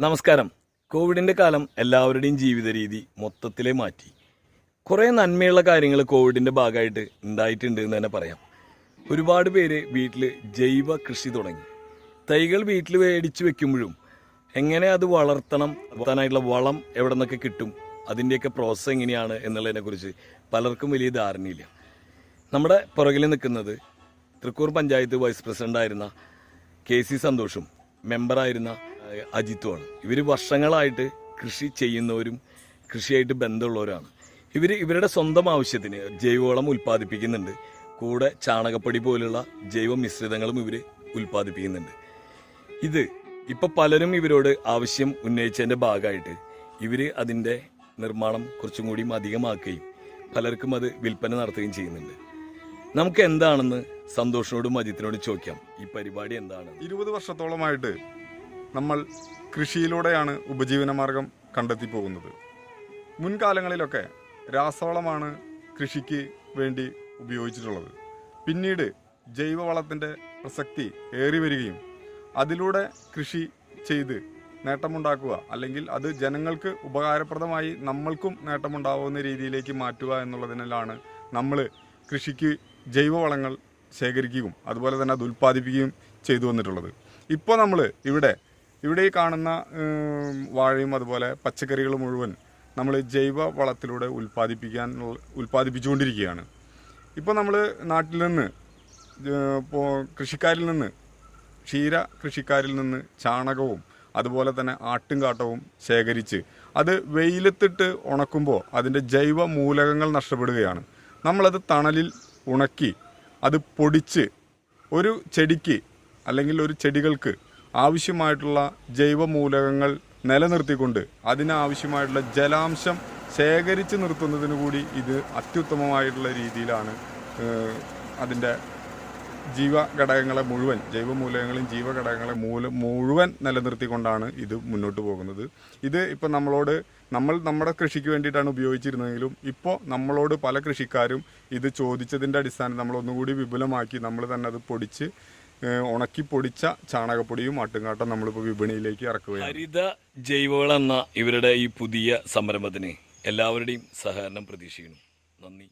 നമസ്കാരം. കോവിഡിന്റെ കാലം എല്ലാവരുടെയും ജീവിത രീതി മൊത്തത്തിലേ മാറ്റി. കുറേ നന്മയുള്ള കാര്യങ്ങൾ കോവിഡിന്റെ ഭാഗമായിട്ട് ഉണ്ടായിട്ടുണ്ട് എന്ന് തന്നെ പറയാം. ഒരുപാട് പേര് വീട്ടിൽ ജൈവ കൃഷി തുടങ്ങി. തൈകൾ വീട്ടിൽ മേടിച്ച് വെക്കുമ്പോഴും എങ്ങനെ അത് വളർത്തണം വളർത്താനായിട്ടുള്ള വളം എവിടെ നിന്നൊക്കെ കിട്ടും അതിന്റെയൊക്കെ പ്രോസസ്സ് എങ്ങനെയാണ് എന്നുള്ളതിനെക്കുറിച്ച് പലർക്കും വലിയ ധാരണയില്ല. നമ്മുടെ പുറകിൽ നിൽക്കുന്നത് തൃക്കൂർ പഞ്ചായത്ത് വൈസ് പ്രസിഡന്റായിരുന്ന കെ സി സന്തോഷും മെമ്പറായിരുന്ന അജിത്തുമാണ് ഇവർ വർഷങ്ങളായിട്ട് കൃഷി ചെയ്യുന്നവരും കൃഷിയായിട്ട് ബന്ധമുള്ളവരാണ്. ഇവർ ഇവരുടെ സ്വന്തം ആവശ്യത്തിന് ജൈവവളം ഉൽപ്പാദിപ്പിക്കുന്നുണ്ട്. കൂടെ ചാണകപ്പൊടി പോലുള്ള ജൈവ മിശ്രിതങ്ങളും ഇവർ ഉൽപ്പാദിപ്പിക്കുന്നുണ്ട്. ഇത് ഇപ്പം പലരും ഇവരോട് ആവശ്യം ഉന്നയിച്ചതിന്റെ ഭാഗമായിട്ട് ഇവർ അതിന്റെ നിർമ്മാണം കുറച്ചും കൂടി അധികമാക്കുകയും പലർക്കും അത് വിൽപ്പന നടത്തുകയും ചെയ്യുന്നുണ്ട്. നമുക്ക് എന്താണെന്ന് സന്തോഷിനോടും അജിത്തിനോടും ചോദിക്കാം. ഈ പരിപാടി എന്താണ് ഇരുപത് വർഷത്തോളമായിട്ട് നമ്മൾ കൃഷിയിലൂടെയാണ് ഉപജീവനമാർഗം കണ്ടെത്തി പോകുന്നത്. മുൻകാലങ്ങളിലൊക്കെ രാസവളമാണ് കൃഷിക്ക് വേണ്ടി ഉപയോഗിച്ചിട്ടുള്ളത്. പിന്നീട് ജൈവവളത്തിന്റെ പ്രസക്തി ഏറി വരികയും അതിലൂടെ കൃഷി ചെയ്ത് നേട്ടമുണ്ടാക്കുക അല്ലെങ്കിൽ അത് ജനങ്ങൾക്ക് ഉപകാരപ്രദമായി നമ്മൾക്കും നേട്ടമുണ്ടാവുന്ന രീതിയിലേക്ക് മാറ്റുക എന്നുള്ളതിനാലാണ് നമ്മൾ കൃഷിക്ക് ജൈവവളങ്ങൾ ശേഖരിക്കുകയും അതുപോലെ തന്നെ അത് ഉൽപ്പാദിപ്പിക്കുകയും ചെയ്തു വന്നിട്ടുള്ളത്. ഇപ്പോൾ നമ്മൾ ഇവിടെ ഇവിടെ ഈ കാണുന്ന വാഴയും അതുപോലെ പച്ചക്കറികൾ മുഴുവൻ നമ്മൾ ജൈവ വളത്തിലൂടെ ഉൽപ്പാദിപ്പിക്കാൻ ഉൽപ്പാദിപ്പിച്ചുകൊണ്ടിരിക്കുകയാണ്. ഇപ്പോൾ നമ്മൾ നാട്ടിൽ നിന്ന് ഇപ്പോൾ കൃഷിക്കാരിൽ നിന്ന് ക്ഷീര കൃഷിക്കാരിൽ നിന്ന് ചാണകവും അതുപോലെ തന്നെ ആട്ടുംകാട്ടവും ശേഖരിച്ച് അത് വെയിലത്തിട്ട് ഉണക്കുമ്പോൾ അതിന്റെ ജൈവ മൂലകങ്ങൾ നഷ്ടപ്പെടുകയാണ്. നമ്മളത് തണലിൽ ഉണക്കി അത് പൊടിച്ച് ഒരു ചെടിക്ക് അല്ലെങ്കിൽ ഒരു ചെടികൾക്ക് ആവശ്യമായിട്ടുള്ള ജൈവമൂലകങ്ങൾ നിലനിർത്തിക്കൊണ്ട് അതിനാവശ്യമായിട്ടുള്ള ജലാംശം ശേഖരിച്ച് നിർത്തുന്നതിന് കൂടി ഇത് അത്യുത്തമമായിട്ടുള്ള രീതിയിലാണ് അതിന്റെ ജീവ ഘടകങ്ങളെ മുഴുവൻ ജൈവമൂലകങ്ങളും ജീവഘടകങ്ങളെ മൂല മുഴുവൻ നിലനിർത്തിക്കൊണ്ടാണ് ഇത് മുന്നോട്ട് പോകുന്നത്. ഇത് ഇപ്പോൾ നമ്മളോട് നമ്മൾ നമ്മുടെ കൃഷിക്ക് വേണ്ടിയിട്ടാണ് ഉപയോഗിച്ചിരുന്നതെങ്കിലും ഇപ്പോൾ നമ്മളോട് പല കൃഷിക്കാരും ഇത് ചോദിച്ചതിന്റെ അടിസ്ഥാനം നമ്മൾ ഒന്നുകൂടി വിപുലമാക്കി നമ്മൾ തന്നെ അത് പൊടിച്ച് ഉണക്കി പൊടിച്ച ചാണകപ്പൊടിയും ആട്ടുംകാട്ടം നമ്മളിപ്പോൾ വിപണിയിലേക്ക് ഇറക്കുകയാണ്. ഹരിത ജൈവവളം എന്ന ഇവരുടെ ഈ പുതിയ സംരംഭത്തിന് എല്ലാവരുടെയും സഹകരണം പ്രതീക്ഷിക്കുന്നു. നന്ദി.